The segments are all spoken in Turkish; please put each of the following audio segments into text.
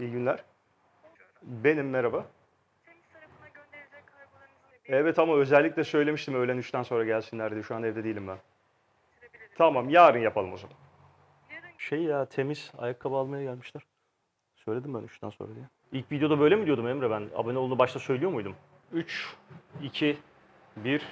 İyi günler. Benim merhaba. Evet ama özellikle söylemiştim öğlen 3'ten sonra gelsinler diye. Şu an evde değilim ben. Tamam yarın yapalım o zaman. Şey ya temiz ayakkabı almaya gelmişler. Söyledim ben 3'ten sonra diye. İlk videoda böyle mi diyordum Emre ben? Abone olduğunu başta söylüyor muydum? 3, 2, 1.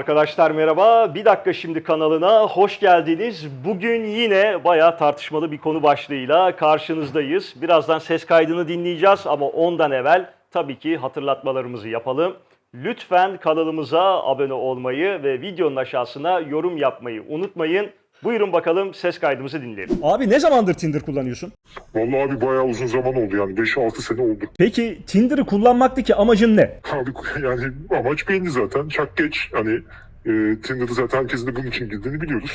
Arkadaşlar merhaba. Bir dakika şimdi kanalına hoş geldiniz. Bugün yine bayağı tartışmalı bir konu başlığıyla karşınızdayız. Birazdan ses kaydını dinleyeceğiz ama ondan evvel tabii ki hatırlatmalarımızı yapalım. Lütfen kanalımıza abone olmayı ve videonun aşağısına yorum yapmayı unutmayın. Buyurun bakalım ses kaydımızı dinleyelim. Abi ne zamandır Tinder kullanıyorsun? Vallahi abi bayağı uzun zaman oldu yani 5-6 sene oldu. Peki Tinder'ı kullanmaktaki amacın ne? Abi yani amaç belli zaten. Çak geç hani e, Tinder'ı zaten herkesin de bunun için girdiğini biliyoruz.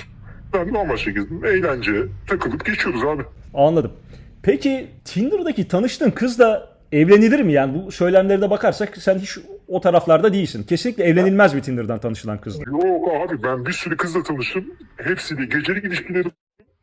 Ben de amaçla girdim. Eğlence, takılıp geçiyoruz abi. Anladım. Peki Tinder'daki tanıştığın kızla evlenilir mi? Yani bu söylemlere bakarsak sen hiç o taraflarda değilsin. Kesinlikle evlenilmez bir Tinder'dan tanışılan kızla. Yok abi ben bir sürü kızla tanıştım. Hepsiyle gecelik ilişkileri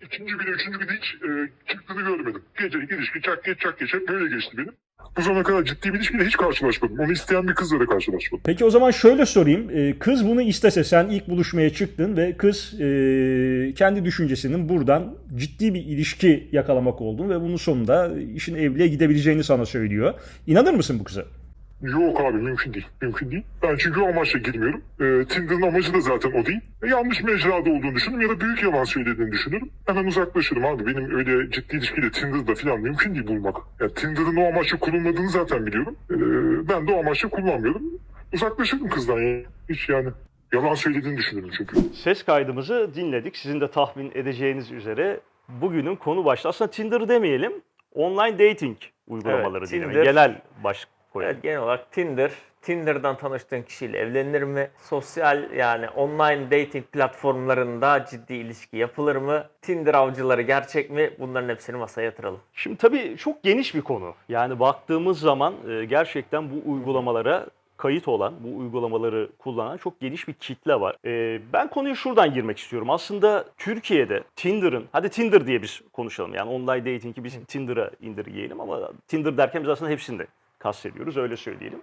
ikinci bile üçüncü bile hiç e, çıktığını görmedim. Gecelik ilişki çak geç çak geç hep böyle geçti benim. Bu zamana kadar ciddi bir ilişkiyle hiç karşılaşmadım. Onu isteyen bir kızla da karşılaşmadım. Peki o zaman şöyle sorayım. Ee, Kız bunu istese sen ilk buluşmaya çıktın ve kız e, kendi düşüncesinin buradan ciddi bir ilişki yakalamak olduğunu ve bunun sonunda işin evliliğe gidebileceğini sana söylüyor. İnanır mısın bu kıza? Yok abi mümkün değil. Mümkün değil. Ben çünkü o amaçla girmiyorum. Ee, Tinder'ın amacı da zaten o değil. E, yanlış mecrada olduğunu düşünürüm ya da büyük yalan söylediğini düşünürüm. Hemen uzaklaşırım abi. Benim öyle ciddi ilişkiyle Tinder'da falan mümkün değil bulmak. Ya Tinder'ın o amaçla kullanmadığını zaten biliyorum. Ee, ben de o amaçla kullanmıyorum. Uzaklaşırım kızdan ya. Hiç yani. Yalan söylediğini düşünürüm çünkü. Ses kaydımızı dinledik. Sizin de tahmin edeceğiniz üzere bugünün konu başlığı. Aslında Tinder demeyelim. Online dating uygulamaları Evet, diyelim. Tinder. Genel başlık koyalım. Evet, genel olarak Tinder, Tinder'dan tanıştığın kişiyle evlenir mi? Sosyal yani online dating platformlarında ciddi ilişki yapılır mı? Tinder avcıları gerçek mi? Bunların hepsini masaya yatıralım. Şimdi tabii çok geniş bir konu. Yani baktığımız zaman e, gerçekten bu uygulamalara kayıt olan, bu uygulamaları kullanan çok geniş bir kitle var. E, ben konuya şuradan girmek istiyorum. Aslında Türkiye'de Tinder'ın, hadi Tinder diye biz konuşalım. Yani online dating'i biz Tinder'a indirgeyelim ama Tinder derken biz aslında hepsini de kastediyoruz, öyle söyleyelim.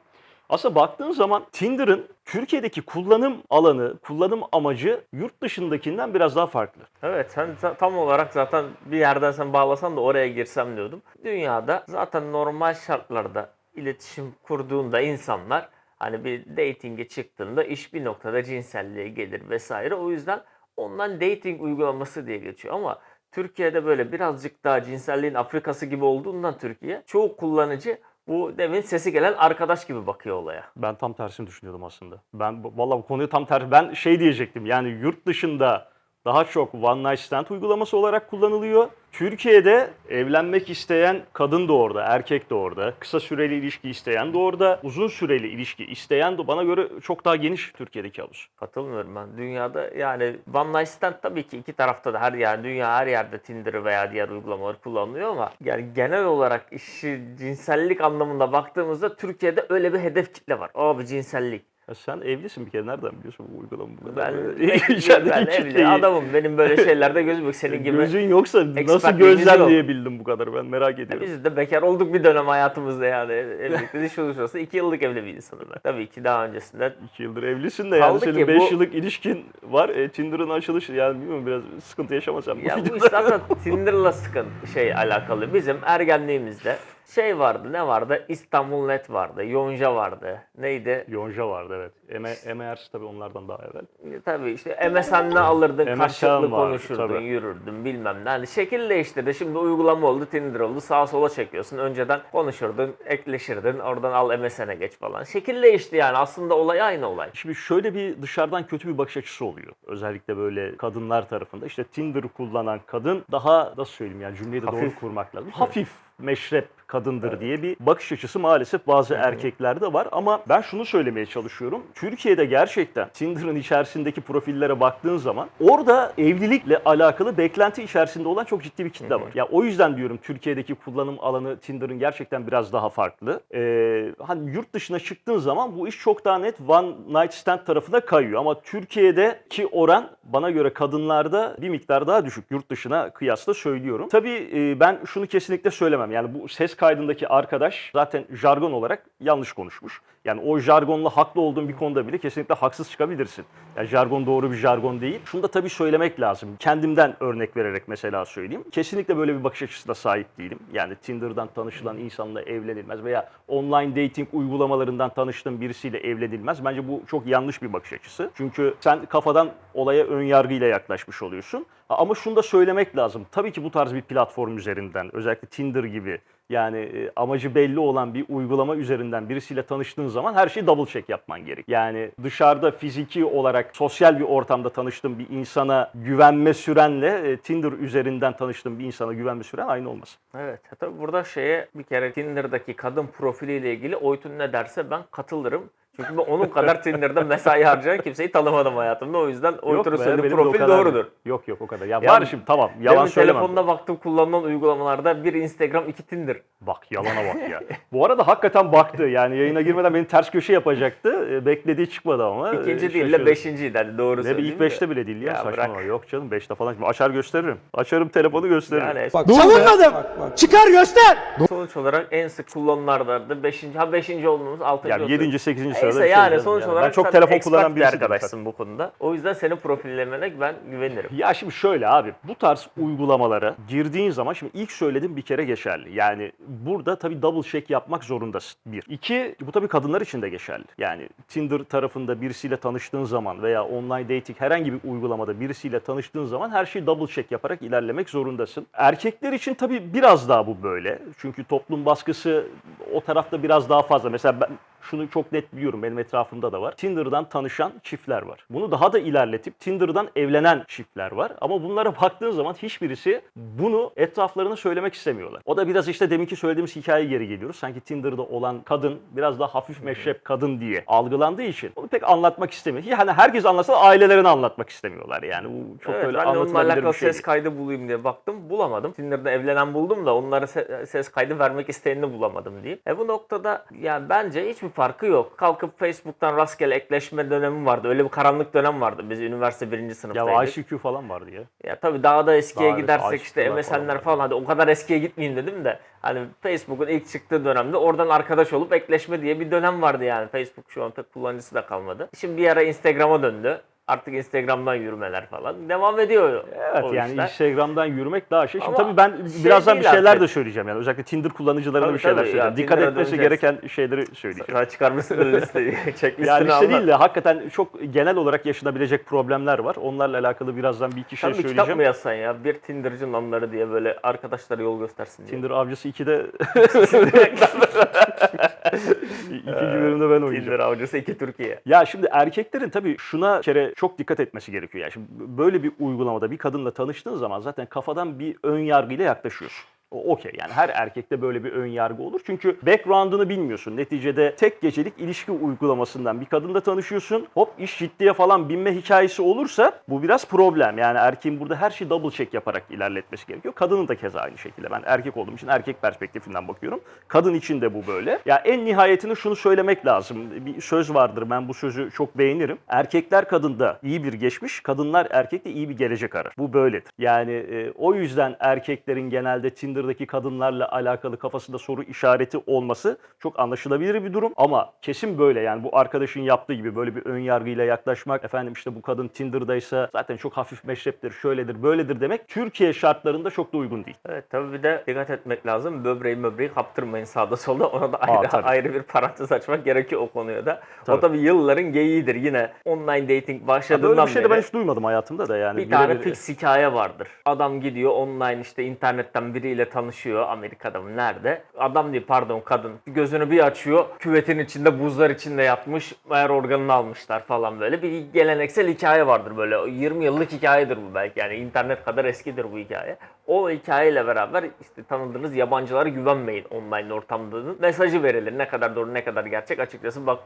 Aslında baktığın zaman Tinder'ın Türkiye'deki kullanım alanı, kullanım amacı yurt dışındakinden biraz daha farklı. Evet sen ta- tam olarak zaten bir yerden sen bağlasan da oraya girsem diyordum. Dünyada zaten normal şartlarda iletişim kurduğunda insanlar hani bir dating'e çıktığında iş bir noktada cinselliğe gelir vesaire. O yüzden ondan dating uygulaması diye geçiyor ama Türkiye'de böyle birazcık daha cinselliğin Afrikası gibi olduğundan Türkiye çoğu kullanıcı bu demin sesi gelen arkadaş gibi bakıyor olaya. Ben tam tersini düşünüyordum aslında. Ben vallahi bu konuyu tam tersi. Ben şey diyecektim. Yani yurt dışında daha çok one night stand uygulaması olarak kullanılıyor. Türkiye'de evlenmek isteyen kadın da orada, erkek de orada. Kısa süreli ilişki isteyen de orada. Uzun süreli ilişki isteyen de bana göre çok daha geniş Türkiye'deki havuz. Katılmıyorum ben. Dünyada yani One Night Stand tabii ki iki tarafta da her yer, dünya her yerde Tinder veya diğer uygulamalar kullanılıyor ama yani genel olarak işi cinsellik anlamında baktığımızda Türkiye'de öyle bir hedef kitle var. Abi cinsellik. Ya sen evlisin bir kere. Nereden biliyorsun bu uygulamayı bu kadar? Ben, İçerideki ben evli adamım. Benim böyle şeylerde gözüm yok. Senin gibi. Gözün yoksa nasıl gözlemleyebildim bu kadar ben merak ediyorum. Biz de bekar olduk bir dönem hayatımızda yani. Evlilikte diş oluşması iki yıllık evli bir insanım ben. Tabii ki daha öncesinde İki yıldır evlisin de yani senin ki 5 bu- yıllık ilişkin var. E, Tinder'ın açılışı yani bilmiyorum biraz sıkıntı yaşamasam. Ya bu iş zaten Tinder'la sıkıntı şey alakalı. Bizim ergenliğimizde şey vardı ne vardı? İstanbul Net vardı. Yonca vardı. Neydi? Yonca vardı evet. Eme, MRS tabii onlardan daha evvel. E, Tabii işte MSN'le alırdın, MSN karşılıklı vardı, konuşurdun, tabii. yürürdün bilmem ne. Hani şekil değiştirdi. Şimdi uygulama oldu, Tinder oldu. Sağa sola çekiyorsun. Önceden konuşurdun, ekleşirdin. Oradan al MSN'e geç falan. Şekil değişti yani. Aslında olay aynı olay. Şimdi şöyle bir dışarıdan kötü bir bakış açısı oluyor. Özellikle böyle kadınlar tarafında. İşte Tinder'ı kullanan kadın daha nasıl söyleyeyim yani cümleyi de doğru Hafif. kurmak lazım. Hafif meşrep kadındır diye bir bakış açısı maalesef bazı erkeklerde var. Ama ben şunu söylemeye çalışıyorum. Türkiye'de gerçekten Tinder'ın içerisindeki profillere baktığın zaman orada evlilikle alakalı beklenti içerisinde olan çok ciddi bir kitle var. Ya o yüzden diyorum Türkiye'deki kullanım alanı Tinder'ın gerçekten biraz daha farklı. Ee, hani yurt dışına çıktığın zaman bu iş çok daha net one night stand tarafına kayıyor. Ama Türkiye'deki oran bana göre kadınlarda bir miktar daha düşük. Yurt dışına kıyasla söylüyorum. Tabii e, ben şunu kesinlikle söylemem. Yani bu ses kaydındaki arkadaş zaten jargon olarak yanlış konuşmuş. Yani o jargonla haklı olduğun bir konuda bile kesinlikle haksız çıkabilirsin. Yani jargon doğru bir jargon değil. Şunu da tabii söylemek lazım. Kendimden örnek vererek mesela söyleyeyim. Kesinlikle böyle bir bakış açısına sahip değilim. Yani Tinder'dan tanışılan insanla evlenilmez veya online dating uygulamalarından tanıştığın birisiyle evlenilmez. Bence bu çok yanlış bir bakış açısı. Çünkü sen kafadan olaya ön yargıyla yaklaşmış oluyorsun. Ama şunu da söylemek lazım. Tabii ki bu tarz bir platform üzerinden özellikle Tinder gibi yani e, amacı belli olan bir uygulama üzerinden birisiyle tanıştığın zaman her şeyi double check yapman gerek. Yani dışarıda fiziki olarak sosyal bir ortamda tanıştığın bir insana güvenme sürenle e, Tinder üzerinden tanıştığın bir insana güvenme süren aynı olmaz. Evet. Tabii burada şeye bir kere Tinder'daki kadın profiliyle ilgili Oytun ne derse ben katılırım. Çünkü ben onun kadar Tinder'da mesai harcayan kimseyi tanımadım hayatımda. O yüzden söylediği o profil kadar doğrudur. Yok yok o kadar. Ya Yani var şimdi tamam yalan söylemem. telefonuna baktım kullanılan uygulamalarda bir Instagram, iki Tinder. Bak yalana bak ya. Bu arada hakikaten baktı. Yani yayına girmeden beni ters köşe yapacaktı. E, Beklediği çıkmadı ama. İkinci e, değil de beşinciydi. Hani doğru Ne ilk beşte bile değil ya, Ya saçmalama. bırak. Yok canım beşte falan. Şimdi açar gösteririm. Açarım telefonu gösteririm. Yani Savunmadım. Çıkar göster. sonuç olarak en sık kullanılanlardı. Beşinci, ha beşinci olduğumuz, altıncı yani olsa- 7. 8. Neyse şey yani sonuç yani. olarak Ben çok telefon kullanan bir arkadaşsın bu konuda. O yüzden senin profillemene ben güvenirim. Ya şimdi şöyle abi bu tarz uygulamalara girdiğin zaman şimdi ilk söyledim bir kere geçerli. Yani burada tabii double check yapmak zorundasın. Bir. İki bu tabii kadınlar için de geçerli. Yani Tinder tarafında birisiyle tanıştığın zaman veya online dating herhangi bir uygulamada birisiyle tanıştığın zaman her şeyi double check yaparak ilerlemek zorundasın. Erkekler için tabii biraz daha bu böyle. Çünkü toplum baskısı o tarafta biraz daha fazla. Mesela ben şunu çok net biliyorum benim etrafımda da var. Tinder'dan tanışan çiftler var. Bunu daha da ilerletip Tinder'dan evlenen çiftler var. Ama bunlara baktığın zaman hiçbirisi bunu etraflarına söylemek istemiyorlar. O da biraz işte deminki söylediğimiz hikayeye geri geliyoruz. Sanki Tinder'da olan kadın biraz daha hafif meşrep kadın diye algılandığı için onu pek anlatmak istemiyor. Yani herkes anlatsa da ailelerine anlatmak istemiyorlar. Yani bu çok evet, öyle anlatılabilir bir şey ses kaydı bulayım diye baktım. Bulamadım. Tinder'da evlenen buldum da onlara se- ses kaydı vermek isteyenini bulamadım diyeyim. E bu noktada yani bence hiçbir farkı yok. Kalkıp Facebook'tan rastgele ekleşme dönemi vardı. Öyle bir karanlık dönem vardı. Biz üniversite birinci Ya sınıftaydık. ICQ falan vardı ya. Ya tabii daha da eskiye Daha gidersek işte aşıklar falan MSN'ler var. falan hadi o kadar eskiye gitmeyeyim dedim de hani Facebook'un ilk çıktığı dönemde oradan arkadaş olup ekleşme diye bir dönem vardı yani. Facebook şu an pek kullanıcısı da kalmadı. Şimdi bir ara Instagram'a döndü. Artık Instagram'dan yürümeler falan. Devam ediyor Evet o yani işler. Instagram'dan yürümek daha şey. Şimdi Ama tabii ben şey birazdan bir şeyler artık. de söyleyeceğim yani. Özellikle Tinder kullanıcılarına Tabii, bir şeyler tabii ya, söyleyeceğim. Dikkat Tinder'a etmesi döneceğiz. gereken şeyleri söyleyeceğim. Sana çıkarmışsın listeyi. Checklistini Yani işte değil de hakikaten çok genel olarak yaşanabilecek problemler var. Onlarla alakalı birazdan bir iki şey Sen bir kitap söyleyeceğim. mı yazsan ya? Bir Tinder'cının anları diye böyle arkadaşlara yol göstersin diye. Tinder Avcısı 2'de ikinci bölümde ben oynayacağım. Tinder avcısı 2 Türkiye. Ya şimdi erkeklerin tabii şuna kere çok dikkat etmesi gerekiyor. Yani şimdi böyle bir uygulamada bir kadınla tanıştığın zaman zaten kafadan bir ön yargıyla yaklaşıyorsun. Okey yani her erkekte böyle bir ön yargı olur. Çünkü background'ını bilmiyorsun. Neticede tek gecelik ilişki uygulamasından bir kadınla tanışıyorsun. Hop iş ciddiye falan binme hikayesi olursa bu biraz problem. Yani erkeğin burada her şeyi double check yaparak ilerletmesi gerekiyor. Kadının da keza aynı şekilde. Ben erkek olduğum için erkek perspektifinden bakıyorum. Kadın için de bu böyle. Ya en nihayetinde şunu söylemek lazım. Bir söz vardır ben bu sözü çok beğenirim. Erkekler kadında iyi bir geçmiş, kadınlar erkekte iyi bir gelecek arar. Bu böyledir. Yani e, o yüzden erkeklerin genelde Tinder'daki kadınlarla alakalı kafasında soru işareti olması çok anlaşılabilir bir durum. Ama kesin böyle yani bu arkadaşın yaptığı gibi böyle bir ön yargıyla yaklaşmak, efendim işte bu kadın Tinder'daysa zaten çok hafif meşreptir, şöyledir, böyledir demek Türkiye şartlarında çok da uygun değil. Evet tabii bir de dikkat etmek lazım. Böbreği möbreği kaptırmayın sağda solda. Ona da ayrı, tabii. ayrı bir parantez açmak gerekiyor o konuya da. Tabii. O tabii yılların geyiğidir yine. Online dating başladığından böyle bir şey de beri. ben hiç duymadım hayatımda da yani. bir tane birebir- fix hikaye vardır. Adam gidiyor online işte internetten biriyle tanışıyor. Amerika'da mı nerede? Adam değil pardon kadın. Gözünü bir açıyor. Küvetin içinde buzlar içinde yatmış. Meğer organını almışlar falan böyle. Bir geleneksel hikaye vardır böyle. 20 yıllık hikayedir bu belki. Yani internet kadar eskidir bu hikaye. O hikayeyle beraber işte tanıdığınız yabancılara güvenmeyin online ortamda mesajı verilir. Ne kadar doğru ne kadar gerçek açıkçası bak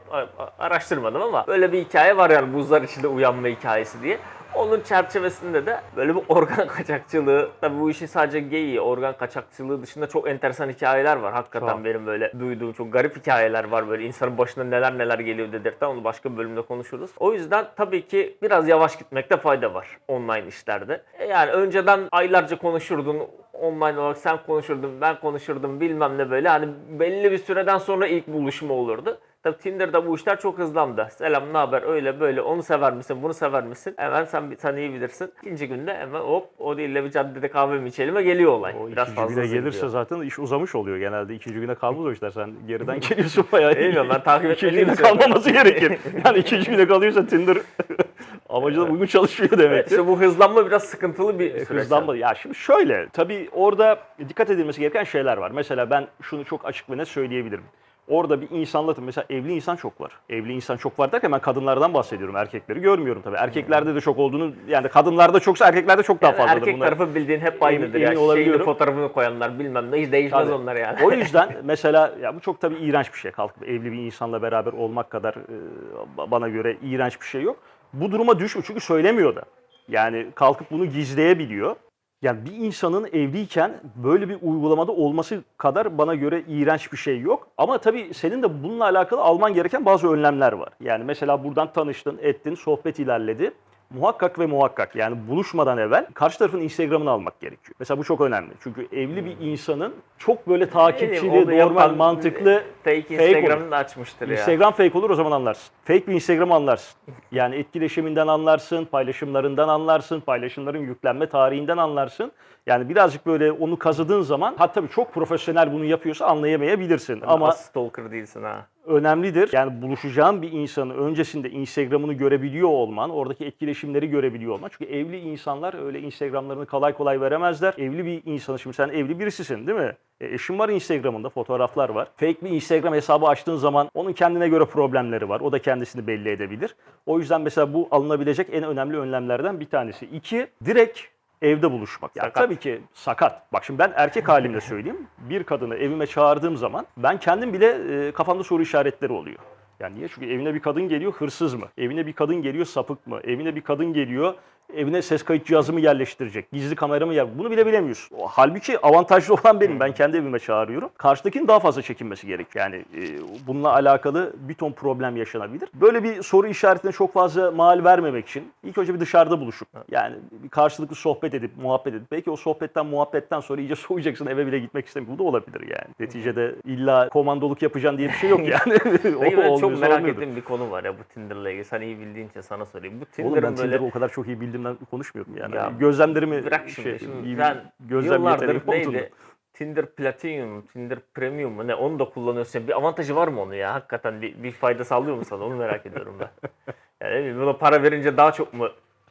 araştırmadım ama böyle bir hikaye var yani buzlar içinde uyanma hikayesi diye. Onun çerçevesinde de böyle bir organ kaçakçılığı, tabii bu işin sadece geyiği, organ kaçakçılığı dışında çok enteresan hikayeler var. Hakikaten Tamam. benim böyle duyduğum çok garip hikayeler var böyle insanın başına neler neler geliyor dedirten onu başka bir bölümde konuşuruz. O yüzden tabii ki biraz yavaş gitmekte fayda var online işlerde. E Yani önceden aylarca konuşurdun online olarak sen konuşurdun ben konuşurdum bilmem ne böyle hani belli bir süreden sonra ilk buluşma olurdu. Tabii Tinder'da bu işler çok hızlandı. Selam, ne haber? Öyle böyle. Onu sever misin? Bunu sever misin? Hemen sen sen iyi bilirsin. İkinci günde hemen hop o değil de bir caddede kahve mi içelim geliyor olay. O Biraz fazla güne gelirse zaten iş uzamış oluyor genelde. İkinci güne kalmaz o işler. Sen geriden geliyorsun bayağı. Bilmiyorum, ben takip İkinci güne kalmaması gerekir. Yani ikinci güne kalıyorsa Tinder amacına uygun çalışmıyor demek ki. İşte bu hızlanma biraz sıkıntılı bir süreç. Hızlanma. Ya şimdi şöyle, tabii orada dikkat edilmesi gereken şeyler var. Mesela ben şunu çok açık ve net söyleyebilirim. Orada bir insanla mesela evli insan çok var. Evli insan çok var derken ben kadınlardan bahsediyorum. Erkekleri görmüyorum tabii. Erkeklerde de çok olduğunu yani kadınlarda çoksa erkeklerde çok daha Yani fazladır erkek bunlar. tarafı bildiğin hep aynıdır ya. Şeyini fotoğrafını koyanlar bilmem ne hiç değişmez Tabii. onlar yani. O yüzden mesela ya bu çok tabii iğrenç bir şey. Kalkıp evli bir insanla beraber olmak kadar e, bana göre iğrenç bir şey yok. Bu duruma düşmüyor çünkü söylemiyor da. Yani kalkıp bunu gizleyebiliyor. Yani bir insanın evliyken böyle bir uygulamada olması kadar bana göre iğrenç bir şey yok. Ama tabii senin de bununla alakalı alman gereken bazı önlemler var. Yani mesela buradan tanıştın, ettin, sohbet ilerledi. Muhakkak ve muhakkak yani buluşmadan evvel karşı tarafın Instagram'ını almak gerekiyor. Mesela bu çok önemli. Çünkü evli bir insanın çok böyle takipçili, normal, yapan mantıklı fake fake. Instagram'ını da açmıştır ya. Instagram fake olur o zaman anlarsın. Fake bir Instagram anlarsın. Yani etkileşiminden anlarsın, paylaşımlarından anlarsın, paylaşımların yüklenme tarihinden anlarsın. Yani birazcık böyle onu kazıdığın zaman hatta tabii çok profesyonel bunu yapıyorsa anlayamayabilirsin. Ama Ama stalker değilsin ha. Önemlidir. Yani buluşacağın bir insanın öncesinde Instagram'ını görebiliyor olman, oradaki etkileşimleri görebiliyor olman. Çünkü evli insanlar öyle Instagram'larını kolay kolay veremezler. Evli bir insanı, şimdi sen evli birisisin değil mi? E, eşin var Instagram'ında, fotoğraflar var. Fake bir Instagram hesabı açtığın zaman onun kendine göre problemleri var. O da kendisini belli edebilir. O yüzden mesela bu alınabilecek en önemli önlemlerden bir tanesi. İki, direkt evde buluşmak. Yani Sakat. tabii ki sakat. Bak şimdi ben erkek halimle söyleyeyim. Bir kadını evime çağırdığım zaman ben kendim bile e, kafamda soru işaretleri oluyor. Yani niye? Çünkü evine bir kadın geliyor hırsız mı? Evine bir kadın geliyor sapık mı? Evine bir kadın geliyor evine ses kayıt cihazı mı yerleştirecek? Gizli kamera mı yer? Bunu bile bilemiyorsun. O, halbuki avantajlı olan benim. Ben kendi evime çağırıyorum. Karşıdakinin daha fazla çekinmesi gerekiyor. Yani e, bununla alakalı bir ton problem yaşanabilir. Böyle bir soru işaretine çok fazla mal vermemek için ilk önce bir dışarıda buluşup yani bir karşılıklı sohbet edip muhabbet edip belki o sohbetten muhabbetten sonra iyice soğuyacaksın eve bile gitmek istemiyorsun. Bu da olabilir yani. Neticede illa komandoluk yapacaksın diye bir şey yok yani. Peki ben çok merak ettiğim bir konu var ya bu Tinder'la ilgili. Sen iyi bildiğin için sana sorayım. Bu Oğlum ben Tinder'ın böyle Tinder'ı o kadar çok iyi bildiğimden konuşmuyorum yani. Ya Gözlemlerimi bırak şimdi. şey, şimdi iyi ben gözlem yıllardır olduğunu. neydi? Tinder Platinum, Tinder Premium mu ne onu da kullanıyorsun. Bir avantajı var mı onu ya? Hakikaten bir, bir fayda sağlıyor mu sana? Onu merak ediyorum ben. Yani buna para verince daha çok mu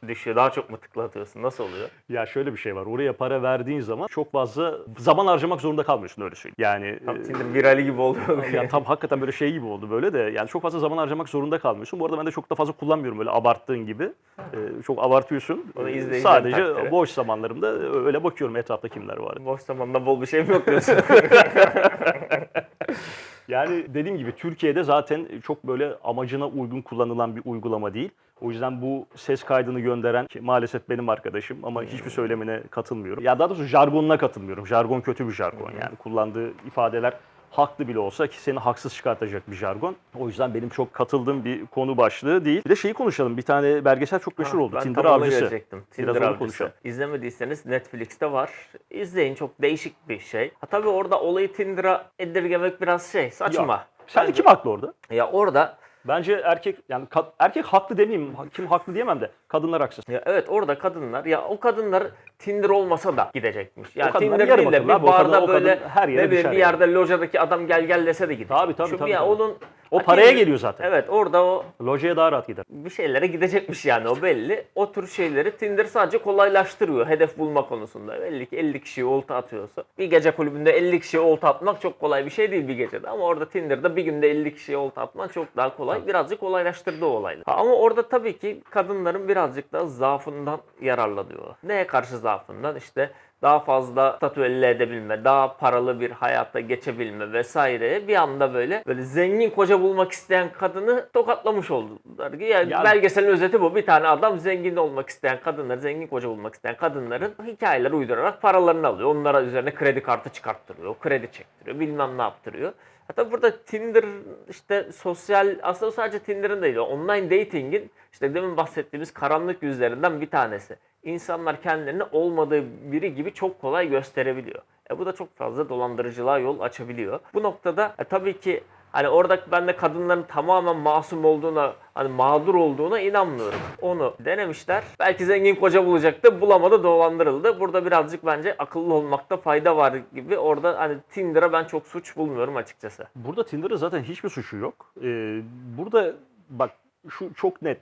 düşüyor? Daha çok mu tıklatıyorsun? Nasıl oluyor? Ya şöyle bir şey var. Oraya para verdiğin zaman çok fazla zaman harcamak zorunda kalmıyorsun öyle söyleyeyim. Yani Tam e, Tinder virali gibi oluyor. ya tam hakikaten böyle şey gibi oldu böyle de yani çok fazla zaman harcamak zorunda kalmıyorsun. Bu arada ben de çok da fazla kullanmıyorum böyle abarttığın gibi. Ee, çok abartıyorsun. Onu izleyicilerin Sadece takdiri. boş zamanlarımda öyle bakıyorum etrafta kimler var. Boş zamanda bol bir şey mi yok diyorsun? Yani dediğim gibi Türkiye'de zaten çok böyle amacına uygun kullanılan bir uygulama değil. O yüzden bu ses kaydını gönderen ki maalesef benim arkadaşım ama hiçbir söylemine katılmıyorum. Ya daha doğrusu jargonuna katılmıyorum. Jargon kötü bir jargon. Yani kullandığı ifadeler haklı bile olsa ki seni haksız çıkartacak bir jargon. O yüzden benim çok katıldığım bir konu başlığı değil. Bir de şeyi konuşalım. Bir tane belgesel çok meşhur oldu. Ben Tinder tam ona Avcısı. gelecektim. Tinder Biraz onu Avcısı. İzlemediyseniz Netflix'te var. İzleyin çok değişik bir şey. Ha tabii orada olayı Tinder'a indirgemek biraz şey saçma. Sence Bence- kim haklı orada? Ya orada Bence erkek yani ka- erkek haklı demeyeyim. Kim haklı diyemem de kadınlar haksız. ya evet orada kadınlar ya o kadınlar Tinder olmasa da gidecekmiş. Yani O kadınlar Tinder değil de bir kadın- barda kadın böyle her yere ne düşer bir yerde lojadaki adam gel gel dese de gidecek. Tabii, tabii, Çünkü tabii, ya tabii. onun O paraya Tinder- geliyor zaten. Evet orada o Lojaya daha rahat gider. bir şeylere gidecekmiş yani o belli. O tür şeyleri Tinder sadece kolaylaştırıyor hedef bulma konusunda. Belli ki 50 kişiye olta atıyorsa. Bir gece kulübünde 50 kişiye olta atmak çok kolay bir şey değil bir gecede. Ama orada Tinder'da bir günde 50 kişiye olta atmak çok daha kolay. Birazcık kolaylaştırdı o olayları. Ha, Ama orada tabii ki kadınların birazcık daha zaafından yararlanıyor. Neye karşı zaafından? İşte daha fazla statü elde edebilme, daha paralı bir hayata geçebilme vesaireye bir anda böyle böyle zengin koca bulmak isteyen kadını tokatlamış oldular. Yani Ya- belgeselin özeti bu. Bir tane adam zengin olmak isteyen kadınları, zengin koca bulmak isteyen kadınların hikayeler uydurarak paralarını alıyor. Onlara üzerine kredi kartı çıkarttırıyor, kredi çektiriyor, bilmem ne yaptırıyor. Hatta burada Tinder işte sosyal aslında sadece Tinder'ın değil online dating'in işte demin bahsettiğimiz karanlık yüzlerinden bir tanesi. İnsanlar kendilerini olmadığı biri gibi çok kolay gösterebiliyor. E bu da çok fazla dolandırıcılığa yol açabiliyor. Bu noktada e, tabii ki hani orada ben de kadınların tamamen masum olduğuna, hani mağdur olduğuna inanmıyorum. Onu denemişler. Belki zengin koca bulacaktı, bulamadı, dolandırıldı. Burada birazcık bence akıllı olmakta fayda var gibi. Orada hani Tinder'a ben çok suç bulmuyorum açıkçası. Burada Tinder'ın zaten hiçbir suçu yok. Ee, burada bak şu çok net.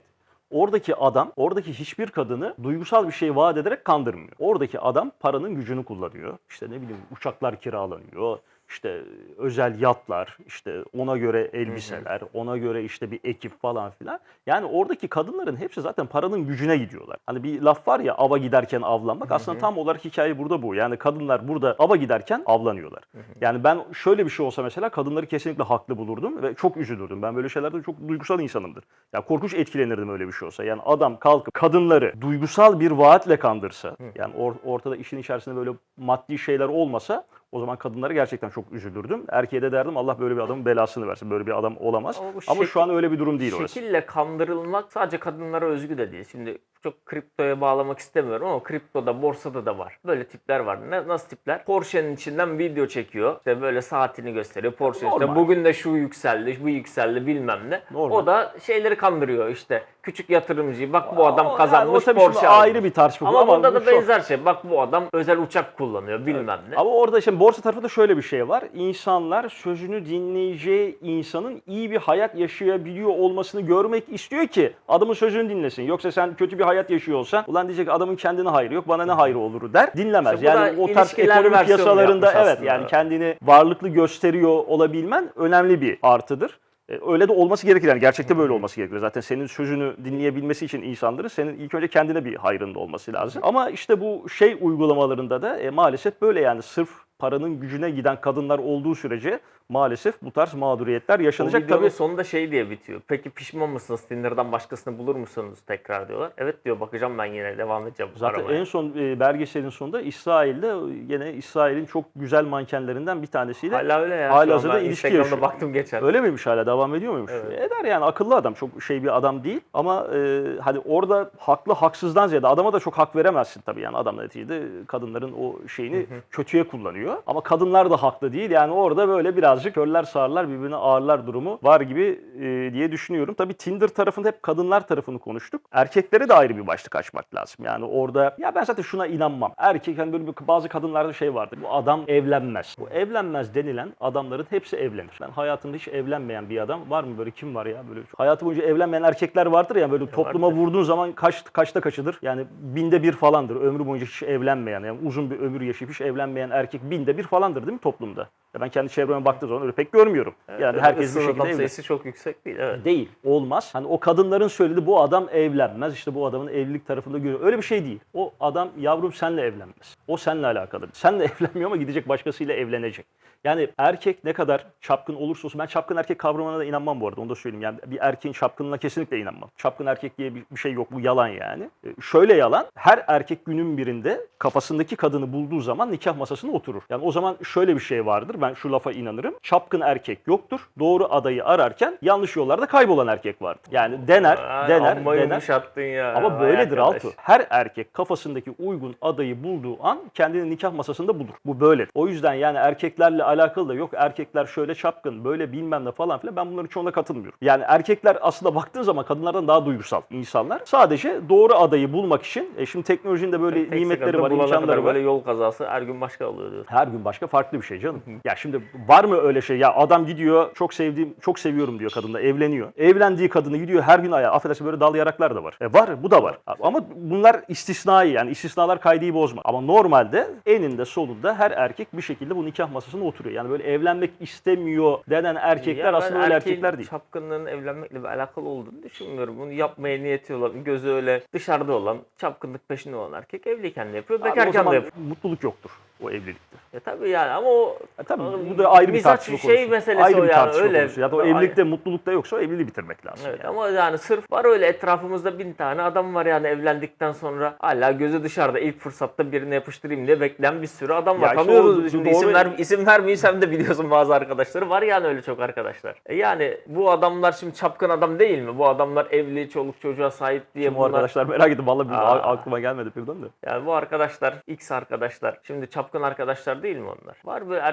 Oradaki adam, oradaki hiçbir kadını duygusal bir şey vaat ederek kandırmıyor. Oradaki adam paranın gücünü kullanıyor. İşte ne bileyim uçaklar kiralanıyor. İşte özel yatlar, işte ona göre elbiseler, ona göre işte bir ekip falan filan. Yani oradaki kadınların hepsi zaten paranın gücüne gidiyorlar. Hani bir laf var ya ava giderken avlanmak. Aslında tam olarak hikaye burada bu. Yani kadınlar burada ava giderken avlanıyorlar. Yani ben şöyle bir şey olsa mesela kadınları kesinlikle haklı bulurdum ve çok üzülürdüm. Ben böyle şeylerde çok duygusal insanımdır. Ya korkunç etkilenirdim öyle bir şey olsa. Yani adam kalkıp kadınları duygusal bir vaatle kandırsa, yani or- ortada işin içerisinde böyle maddi şeyler olmasa o zaman kadınlara gerçekten çok üzülürdüm. Erkeğe de derdim Allah böyle bir adamın belasını versin. Böyle bir adam olamaz. Ama bu Ama şekil- şu an öyle bir durum değil orası. Şekille kandırılmak sadece kadınlara özgü de değil. Şimdi çok kriptoya bağlamak istemiyorum ama kriptoda, borsada da var. Böyle tipler var. Ne, nasıl tipler? Porsche'nin içinden video çekiyor. İşte böyle saatini gösteriyor. Porsche işte bugün de şu yükseldi, bu yükseldi bilmem ne. Normal. O da şeyleri kandırıyor işte. Küçük yatırımcıyı. Bak bu O- adam yani kazanmış o tabii şimdi Porsche almış. ayrı bir tartışma. bu Ama, burada bu da benzer şey. Bak bu adam özel uçak kullanıyor bilmem ne. Ama orada şimdi borsa tarafında şöyle bir şey var. İnsanlar sözünü dinleyeceği insanın iyi bir hayat yaşayabiliyor olmasını görmek istiyor ki adamın sözünü dinlesin. Yoksa sen kötü bir hayat yaşıyor olsan ulan diyecek adamın kendine hayrı yok bana ne hayrı olur der. Dinlemez. İşte yani o tarz ekonomi piyasalarında evet aslında. yani kendini varlıklı gösteriyor olabilmen önemli bir artıdır. E, Öyle de olması gerekir yani gerçekte böyle olması gerekir. Zaten senin sözünü dinleyebilmesi için insanların senin ilk önce kendine bir hayrında olması lazım. Ama işte bu şey uygulamalarında da e, maalesef böyle yani sırf paranın gücüne giden kadınlar olduğu sürece maalesef bu tarz mağduriyetler yaşanacak. videonun Tabii sonunda şey diye bitiyor. Peki pişman mısınız? Tinder'dan başkasını bulur musunuz tekrar diyorlar. Evet diyor bakacağım ben yine devam edeceğim Zaten aramaya. en son e, belgeselin sonunda İsrail'de e, yine İsrail'in çok güzel mankenlerinden bir tanesiyle Hala öyle ya. Hala hazırda ilişki yaşıyor. baktım geçen. Öyle miymiş hala devam ediyor muymuş? Evet. Eder yani akıllı adam çok şey bir adam değil ama e, hani orada haklı haksızdan ziyade adama da çok hak veremezsin tabii yani adam neticede kadınların o şeyini kötüye kullanıyor ama kadınlar da haklı değil yani orada böyle birazcık körler sağırlar birbirine ağırlar durumu var gibi e, diye düşünüyorum. Tabii Tinder tarafında hep kadınlar tarafını konuştuk. Erkeklere de ayrı bir başlık açmak lazım. Yani orada ya ben zaten şuna inanmam. Erkek hani böyle bir, bazı kadınlarda şey vardır. Bu adam evlenmez. Bu evlenmez denilen adamların hepsi evlenir. Ben hayatımda hiç evlenmeyen bir adam var mı böyle kim var ya böyle hayatı boyunca evlenmeyen erkekler vardır ya böyle topluma vurduğun zaman kaç kaçta kaçıdır? Yani binde bir falandır. Ömrü boyunca hiç evlenmeyen yani uzun bir ömür yaşayıp hiç evlenmeyen erkek binde bir falandır değil mi toplumda? Ya ben kendi çevreme baktığım zaman öyle pek görmüyorum. yani Evet, herkes bir şekilde evli. sayısı çok yüksek değil. Evet. Değil. Olmaz. Hani o kadınların söylediği bu adam evlenmez. İşte bu adamın evlilik tarafında görüyor. Öyle bir şey değil. O adam yavrum senle evlenmez. O seninle alakalı. Senle evlenmiyor ama gidecek başkasıyla evlenecek. Yani erkek ne kadar çapkın olursa olsun ben çapkın erkek kavramına da inanmam bu arada onu da söyleyeyim. Yani bir erkeğin çapkınlığına kesinlikle inanmam. Çapkın erkek diye bir bir şey yok bu yalan yani. E, Şöyle yalan her erkek günün birinde kafasındaki kadını bulduğu zaman nikah masasına oturur. Yani o zaman şöyle bir şey vardır ben şu lafa inanırım. Çapkın erkek yoktur. Doğru adayı ararken yanlış yollarda kaybolan erkek vardır. Yani dener, Ay, dener, amma dener. yumuşattın ya. Ama böyledir arkadaş. Altu. Her erkek kafasındaki uygun adayı bulduğu an kendini nikah masasında bulur. Bu böyle. O yüzden yani erkeklerle alakalı da yok erkekler şöyle çapkın, böyle bilmem ne falan filan ben bunların çoğuna katılmıyorum. Yani erkekler aslında baktığın zaman kadınlardan daha duygusal insanlar. Sadece doğru adayı bulmak için e şimdi teknolojinin de böyle Tek nimetleri var, imkanları var. Böyle yol kazası her gün başka oluyor diyor. Her gün başka farklı bir şey canım. Ya şimdi var mı öyle şey? Ya adam gidiyor çok sevdiğim, çok seviyorum diyor kadınla evleniyor. Evlendiği kadını gidiyor her gün ayağa. Affedersin böyle dal yaraklar da var. E var bu da var. Ama bunlar istisnai yani istisnalar kaydı bozma. Ama normalde eninde sonunda her erkek bir şekilde bu nikah masasına oturuyor. Yani böyle evlenmek istemiyor denen erkekler Ya aslında öyle erkekler değil. çapkınlığın evlenmekle bir alakalı olduğunu düşünmüyorum. Bunu yapmaya niyeti olan, gözü öyle dışarıda olan, çapkınlık peşinde olan erkek evliyken de yapıyor, bekarken de yapıyor. mutluluk yoktur o evlilikte. Ya tabii yani ama o E tabii bu da ayrı bir tartışma şey konusu. meselesi ayrı o bir yani, tartışma öyle. konusu. Ya da o Ayrı. evlilikte mutlulukta yoksa evliliği bitirmek lazım. Evet yani. ama yani sırf var öyle etrafımızda bin tane adam var yani evlendikten sonra hala gözü dışarıda ilk fırsatta birine yapıştırayım diye bekleyen bir sürü adam var. Ya işte Tanıyoruz biz şimdi doğru- isim, ver, isim vermeysem de biliyorsun bazı arkadaşları var yani öyle çok arkadaşlar. E yani bu adamlar şimdi çapkın adam değil mi? Bu adamlar evli, çoluk çocuğa sahip diye Şimdi bu bunlar... arkadaşlar merak ettim. Aa. aklıma gelmedi birden de. Yani bu arkadaşlar, X arkadaşlar, şimdi çapkın arkadaşlar değil mi onlar? Var böyle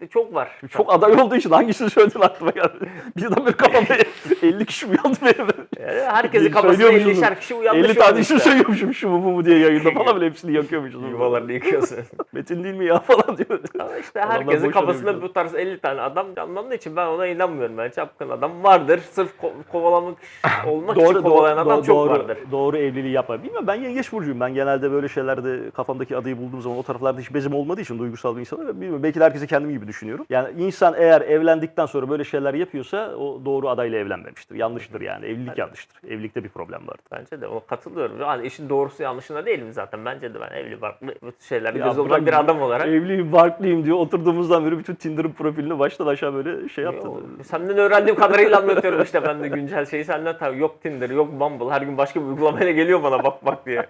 de çok var. Çok aday olduğu için hangisini söyledin aklıma geldi. Birden bir kafamda 50 kişi uyandı benim. Yani herkesin söylüyormuşuz. 50'şer kişi uyanmış 50 tane isim işte. söylüyormuşum şu bu bu mu diye yayında falan böyle hepsini yakıyormuşuz. Yuvalarını yıkıyorsun. Metin değil mi ya falan diyor. Ama işte Adamlar herkesin kafasında bu tarz 50 tane adam canlandığı için ben ona inanmıyorum. Ben çapkın adam vardır. Sırf ko- kovalamak olmak için kovalayan adam doğru, çok doğru, vardır. Doğru evliliği yapar. Bilmiyorum ben yengeç burcuyum. Ben genelde böyle şeylerde kafamdaki adayı bulduğum zaman o taraflarda hiç bezim olmadığı için duygusal bir insanım. Bilmiyorum belki de herkesi kendim gibi düşünüyorum. Yani insan eğer evlendikten sonra böyle şeyler yapıyorsa o doğru adayla evlenmemiştir. Yanlıştır yani. Evlilik yanlıştır. Evlilikte bir problem vardır. Bence de ona katılıyorum. Yani işin doğrusu yanlışında değilim zaten. Bence de ben evli barklı bu tür şeylerde Ya göz olan bir adam olarak. Evliyim, barklıyım diyor. Oturduğumuzdan beri bütün Tinder'ın profilini baştan aşağı böyle şey yaptı. Senden öğrendiğim kadarıyla anlatıyorum işte ben de güncel şeyi senden tabii yok Tinder, yok Bumble. Her gün başka bir uygulamayla geliyor bana bak bak diye.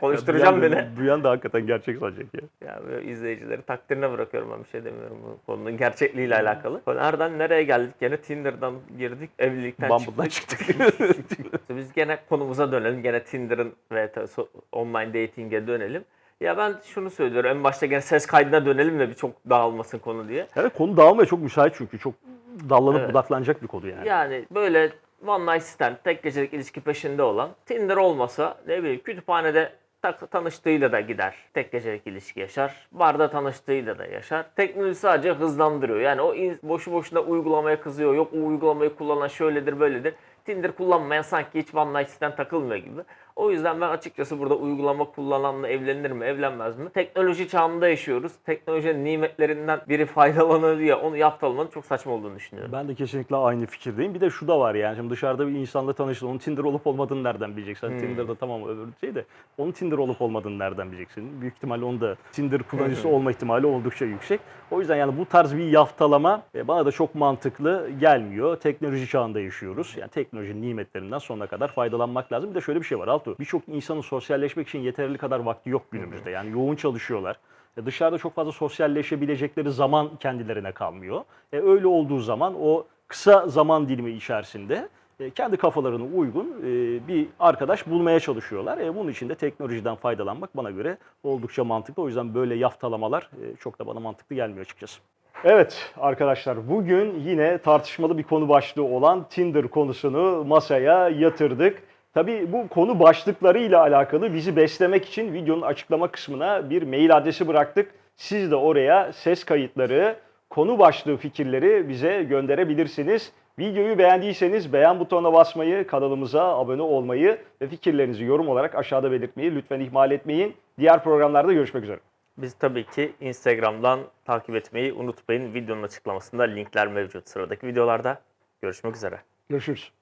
Konuşturacağım Duyan beni. Duyan da hakikaten gerçek sanacak ya. Ya böyle izleyicileri takdirine bırakıyorum ben bir şey demiyorum bu konunun gerçekliğiyle alakalı. Nereden nereye geldik? Gene Tinder'dan girdik, evlilikten Bumble'dan çıktık. Biz gene konumuza dönelim. Gene Tinder'ın ve online dating'e dönelim. Ya ben şunu söylüyorum. En başta gene ses kaydına dönelim de bir çok dağılmasın konu diye. evet konu dağılmaya çok müsait çünkü. Çok dallanıp Evet. budaklanacak bir konu yani. Yani böyle one night stand, tek gecelik ilişki peşinde olan Tinder olmasa ne bileyim kütüphanede tanıştığıyla da gider. Tek gecelik ilişki yaşar. Barda tanıştığıyla da yaşar. Teknoloji sadece hızlandırıyor. Yani o boşu boşuna uygulamaya kızıyor. Yok o uygulamayı kullanan şöyledir böyledir. Tinder kullanmayan sanki hiç one night takılmıyor gibi. O yüzden ben açıkçası burada uygulama kullananla evlenir mi, evlenmez mi? Teknoloji çağında yaşıyoruz. Teknolojinin nimetlerinden biri faydalanıyor diye onu yaptalamanın çok saçma olduğunu düşünüyorum. Ben de kesinlikle aynı fikirdeyim. Bir de şu da var yani şimdi dışarıda bir insanla tanıştın. Onun Tinder olup olmadığını nereden bileceksin? Hmm. Tinder'da tamam öbür şey de onun Tinder olup olmadığını nereden bileceksin? Büyük ihtimalle onun da Tinder kullanıcısı olma ihtimali oldukça yüksek. O yüzden yani bu tarz bir yaftalama e, bana da çok mantıklı gelmiyor. Teknoloji çağında yaşıyoruz. Yani teknolojinin nimetlerinden sonuna kadar faydalanmak lazım. Bir de şöyle bir şey var Altuğ. Birçok insanın sosyalleşmek için yeterli kadar vakti yok günümüzde. Yani yoğun çalışıyorlar. E, Dışarıda çok fazla sosyalleşebilecekleri zaman kendilerine kalmıyor. E, öyle olduğu zaman o kısa zaman dilimi içerisinde e, kendi kafalarına uygun e, bir arkadaş bulmaya çalışıyorlar. E, bunun için de teknolojiden faydalanmak bana göre oldukça mantıklı. O yüzden böyle yaftalamalar e, çok da bana mantıklı gelmiyor açıkçası. Evet arkadaşlar bugün yine tartışmalı bir konu başlığı olan Tinder konusunu masaya yatırdık. Tabii bu konu başlıklarıyla alakalı bizi beslemek için videonun açıklama kısmına bir mail adresi bıraktık. Siz de oraya ses kayıtları, konu başlığı fikirleri bize gönderebilirsiniz. Videoyu beğendiyseniz beğen butonuna basmayı, kanalımıza abone olmayı ve fikirlerinizi yorum olarak aşağıda belirtmeyi lütfen ihmal etmeyin. Diğer programlarda görüşmek üzere. Biz tabii ki Instagram'dan takip etmeyi unutmayın. Videonun açıklamasında linkler mevcut sıradaki videolarda. Görüşmek üzere. Görüşürüz.